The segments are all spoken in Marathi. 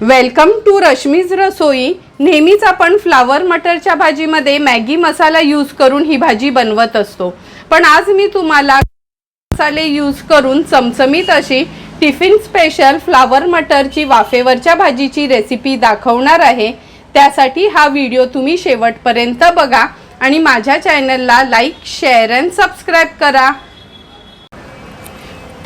वेलकम टू रश्मीज रसोई. नेहमीच आपण फ्लावर मटरच्या भाजीमध्ये मॅगी मसाला यूज करून ही भाजी बनवत असतो. पण आज मी तुम्हाला मसाले यूज करून चमचमीत अशी टिफिन स्पेशल फ्लावर मटरची वाफेवरच्या भाजीची रेसिपी दाखवणार आहे. त्यासाठी हा व्हिडिओ तुम्ही शेवटपर्यंत बघा आणि माझ्या चॅनलला लाईक शेअर अँड सबस्क्राईब करा.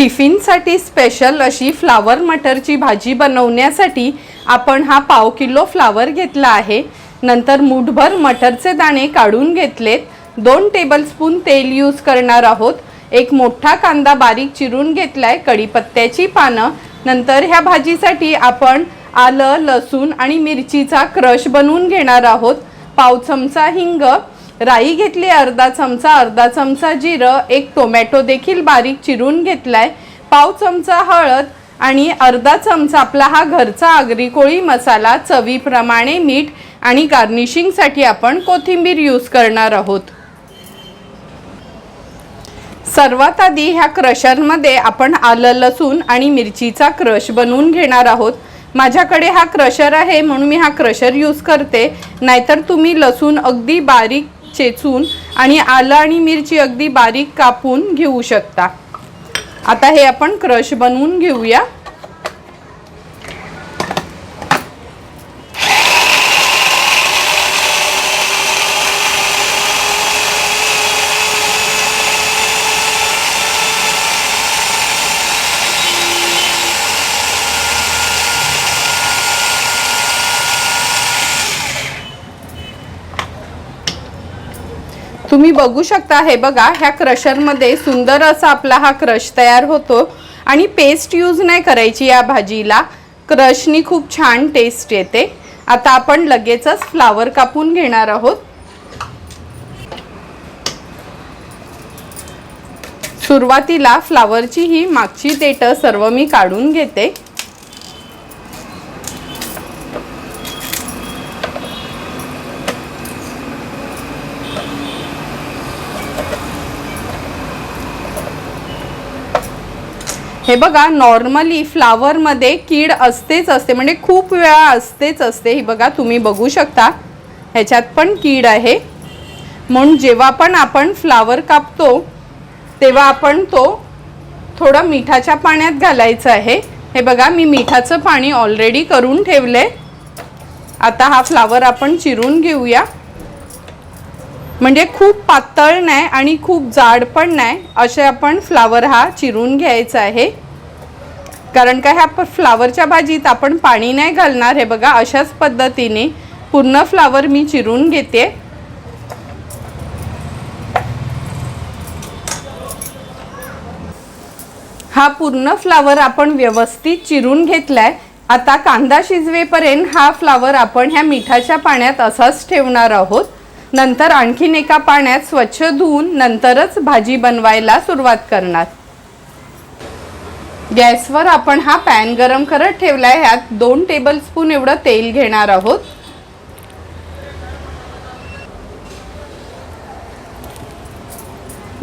टिफिनसाठी स्पेशल अशी फ्लावर मटरची भाजी बनवण्यासाठी आपण हा पाव किलो फ्लावर घेतला आहे. नंतर मुठभर मटरचे दाणे काढून घेतलेत. दोन टेबलस्पून तेल यूज करणार आहोत. एक मोठा कांदा बारीक चिरून घेतलाय कढीपत्त्याची पानं. नंतर ह्या भाजीसाठी आपण आलं लसूण आणि मिरचीचा क्रश बनवून घेणार आहोत. पाव चमचा हिंग राई घेतली अर्धा चमचा अर्धा चमचा जिरं एक टोमॅटो देखील बारीक चिरून घेतलाय पाव चमचा हळद आणि अर्धा चमचा आपला हा घरचा आगरी कोळी मसाला चवीप्रमाणे मीठ आणि गार्निशिंगसाठी आपण कोथिंबीर यूज करणार आहोत. सर्वात आधी ह्या क्रशरमध्ये आपण आलं लसूण आणि मिरचीचा क्रश बनवून घेणार आहोत. माझ्याकडे हा क्रशर आहे म्हणून मी हा क्रशर यूज करते. नाहीतर तुम्ही लसूण अगदी बारीक चेचून आणि आलं आणि मिरची अगदी बारीक कापून घेऊ शकता. आता हे आपण क्रश बनवून घेऊया. तुम्ही बघू शकता हे बघा ह्या क्रशरमध्ये सुंदर असा आपला हा क्रश तयार होतो आणि पेस्ट यूज नाही करायची या भाजीला. क्रशनी खूप छान टेस्ट येते. आता आपण लगेचच फ्लावर कापून घेणार आहोत. सुरुवातीला फ्लावरची ही मागची देठं सर्व मी काढून घेते. हे बघा नॉर्मली फ्लावरमध्ये कीड असतेच असते म्हणजे खूप वेळा असतेच असते. ही बघा तुम्ही बघू शकता. ह्याच्यात पण कीड आहे. म्हणून जेव्हा पण आपण फ्लावर कापतो तेव्हा आपण तो थोडं मिठाच्या पाण्यात घालायचं आहे. हे बघा मी मिठाचं पाणी ऑलरेडी करून ठेवलंय. आता हा फ्लावर आपण चिरून घेऊया. म्हणजे खूप पातळ नाही आणि खूप जाड पण नाही असे आपण फ्लावर हा चिरून घ्यायचा आहे. कारण का ह्या प- फ्लावरच्या भाजीत आपण पाणी नाही घालणार हे बघा अशाच पद्धतीने पूर्ण फ्लावर मी चिरून घेते. हा पूर्ण फ्लावर आपण व्यवस्थित चिरून घेतलाय. आता कांदा शिजवेपर्यंत हा फ्लावर आपण ह्या मिठाच्या पाण्यात असाच ठेवणार आहोत. नंतर आणखीन एका पाण्यात स्वच्छ धुवून नंतरच भाजी बनवायला सुरुवात करणार. गॅसवर आपण हा पॅन गरम करत ठेवलाय. ह्यात दोन टेबलस्पून एवढं तेल घेणार आहोत.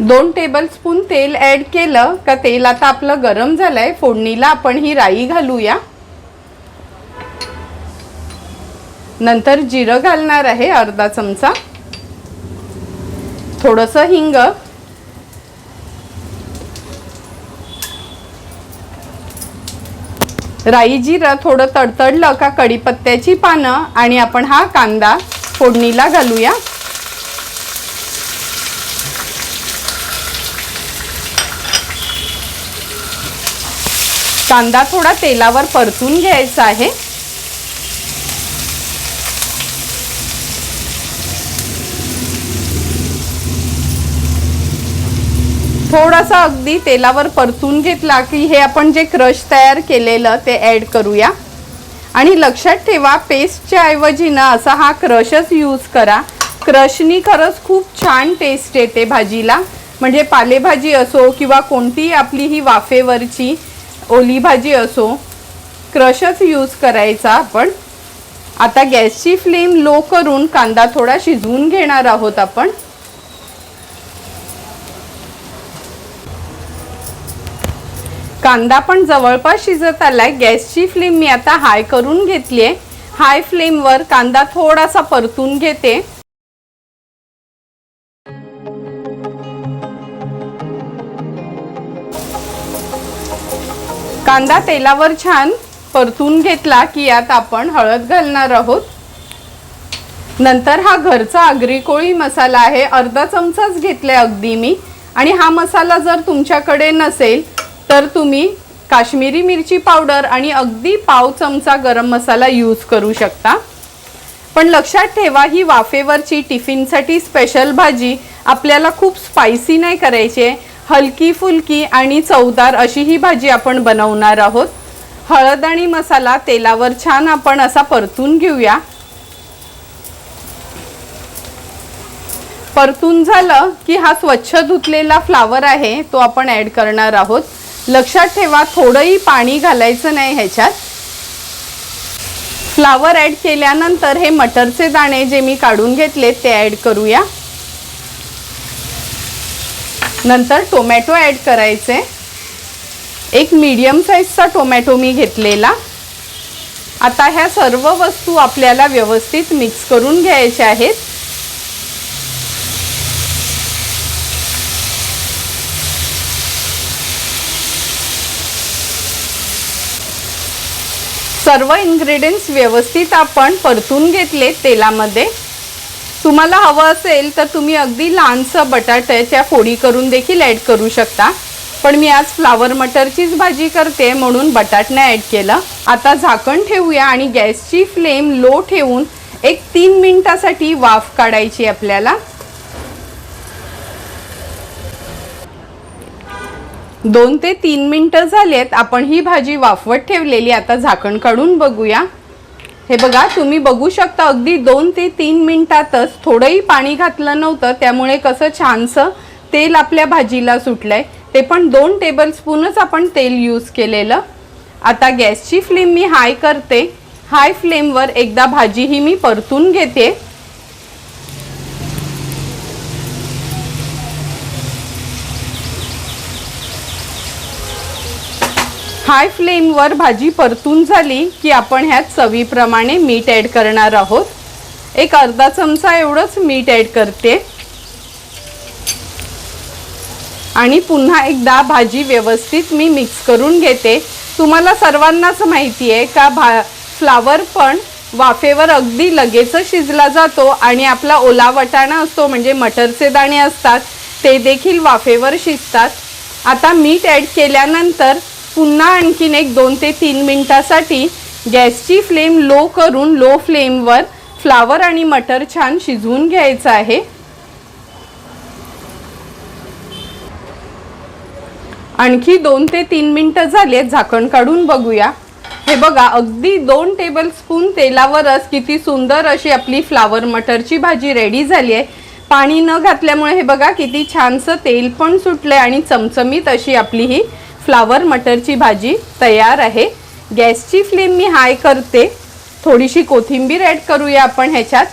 दोन टेबलस्पून तेल ॲड केलं का तेल आता आपलं गरम झालंय. फोडणीला आपण ही राई घालूया. नंतर जिरं घालणार आहे अर्धा चमचा. थोडंसं हिंग. राई जिरं थोडं तडतडलं का कढीपत्त्याची पानं आणि आपण हा कांदा फोडणीला घालूया. कांदा थोडा तेलावर परतून घ्यायचा आहे. थोडासा अगदी तेलावर परतून घेतला की हे आपण जे क्रश तयार केलेलं ते ॲड करूया. आणि लक्षात ठेवा पेस्टच्या ऐवजी ना असा हा क्रशच यूज करा. क्रशनी खरंच खूप छान टेस्ट येते भाजीला. म्हणजे पालेभाजी असो किंवा कोणतीही आपली ही वाफेवरची ओली भाजी असो क्रशच यूज करायचा आपण. आता गॅसची फ्लेम लो करून कांदा थोडा शिजवून घेणार आहोत आपण. कांदा पण जवळपास शिजत आलाय. गॅसची फ्लेम मी आता हाय करून घेतली आहे हाय फ्लेमवर कांदा थोडासा परतून घेते. कांदा तेलावर छान परतून घेतला की यात आपण हळद घालणार आहोत. नंतर हा घरचा आगरी कोळी मसाला आहे. अर्धा चमचाच घेतलाय अगदी मी. आणि हा मसाला जर तुमच्याकडे नसेल तर तुम्ही काश्मीरी मिरची पावडर आणि अगदी पाव चमचा गरम मसाला यूज करू शकता. पण लक्षात ठेवा ही वाफेवरची टिफिनसाठी स्पेशल भाजी आपल्याला खूप स्पायसी नाही करायची आहे. हलकी फुलकी आणि चवदार अशी ही भाजी आपण बनवणार आहोत. हळद आणि मसाला तेलावर छान आपण असा परतून घेऊया. परतून झालं की हा स्वच्छ धुतलेला फ्लावर आहे तो आपण ॲड करणार आहोत. लक्षात ठेवा थोडंही पाणी घालायचं नाही ह्याच्यात. फ्लावर ॲड केल्यानंतर हे मटरचे दाणे जे मी काढून घेतले ते ॲड करूया. नंतर टोमॅटो ॲड करायचे. एक मीडियम साईजचा टोमॅटो मी घेतलेला. आता ह्या सर्व वस्तू आपल्याला व्यवस्थित मिक्स करून घ्यायच्या आहेत. सर्व इन्ग्रेडियंट्स व्यवस्थित आपण परतून घेतले तेलामध्ये. तुम्हाला हवं असेल तर तुम्ही अगदी लहानसं बटाट्याच्या फोडी करून देखील ॲड करू शकता. पण मी आज फ्लावर मटरचीच भाजी करते म्हणून बटाटने ॲड केलं. आता झाकण ठेवूया आणि गॅसची फ्लेम लो ठेवून एक तीन मिनटासाठी वाफ काढायची आपल्याला. दोन ते तीन मिनटं झालेत. आपण ही भाजी वाफवत ठेवलेली आता झाकण काढून बघूया. हे बघा तुम्ही बघू शकता अगदी दोन ते तीन मिनिटातच थोडंही पाणी घातलं नव्हतं. त्यामुळे कसं छानसं तेल आपल्या भाजीला सुटलंय. ते पण दोन टेबलस्पूनच आपण तेल यूज केलेलं. आता गॅसची फ्लेम मी हाय करते. हाय फ्लेमवर एकदा भाजी ही मी परतून घेते. हाय फ्लेमवर भाजी परतून झाली की आपण ह्यात चवीप्रमाणे मीठ ॲड करणार आहोत. एक अर्धा चमचा एवढंच मीठ ॲड करते. आणि पुन्हा एकदा भाजी व्यवस्थित मी मिक्स करून घेते. तुम्हाला सर्वांनाच माहिती आहे का भा फ्लावर पण वाफेवर अगदी लगेच शिजला जातो आणि आपला ओला वटाणा असतो म्हणजे मटरचे दाणे असतात ते देखील वाफेवर शिजतात. आता मीठ ॲड केल्यानंतर पुन्हा आणखीन एक दोन ते तीन मिनटासाठी गॅसची फ्लेम लो करून लो फ्लेमवर फ्लावर आणि मटर छान शिजवून घ्यायचं आहे. आणखी दोन ते तीन मिनटं झालेत झाकण काढून बघूया. हे बघा अगदी दोन टेबल स्पून तेलावरच किती सुंदर अशी आपली फ्लावर मटरची भाजी रेडी झाली आहे. पाणी न घातल्यामुळे हे बघा किती छानसं तेल पण सुटलंय आणि चमचमीत अशी आपली ही फ्लावर मटरची भाजी तयार आहे. गॅसची फ्लेम मी हाय करते. थोडीशी कोथिंबीर ॲड करूया आपण ह्याच्यात.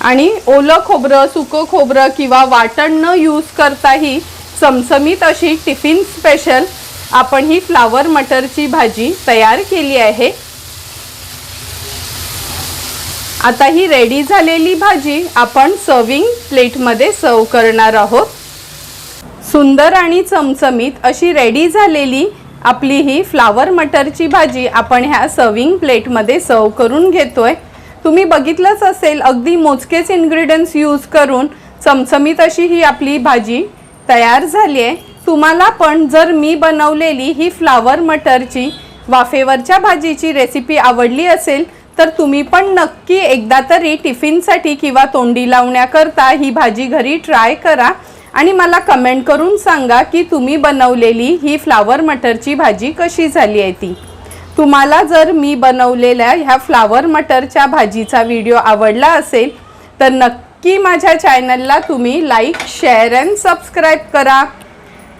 आणि ओलं खोबरं सुकं खोबरं किंवा वाटण न यूज करताही चमचमीत अशी टिफिन स्पेशल आपण ही फ्लावर मटरची भाजी तयार केली आहे. आता ही रेडी झालेली भाजी आपण सर्विंग प्लेटमध्ये सर्व करणार आहोत. सुंदर आणि चमचमीत अशी रेडी झालेली आपली ही फ्लावर मटरची भाजी आपण ह्या सर्विंग प्लेटमध्ये सर्व करून घेतोय. तुम्ही बघितलंच असेल अगदी मोजकेच इन्ग्रेडियंट्स यूज करून चमचमीत अशी ही आपली भाजी तयार झाली आहे. तुम्हाला पण जर मी बनवलेली ही फ्लावर मटरची वाफेवरच्या भाजीची रेसिपी आवडली असेल तर तुम्ही पण नक्की एकदा तरी टिफिनसाठी किंवा तोंडी लावण्याकरता ही भाजी घरी ट्राय करा. आणि मला कमेंट करून सांगा की तुम्ही बनवलेली ही फ्लावर मटरची भाजी कशी झाली आहे ती. तुम्हाला जर मी बनवलेल्या ह्या फ्लावर मटरच्या भाजीचा व्हिडिओ आवडला असेल तर नक्की माझ्या चॅनलला तुम्ही लाईक शेअर अँड सबस्क्राईब करा.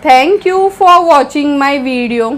Thank you for watching my video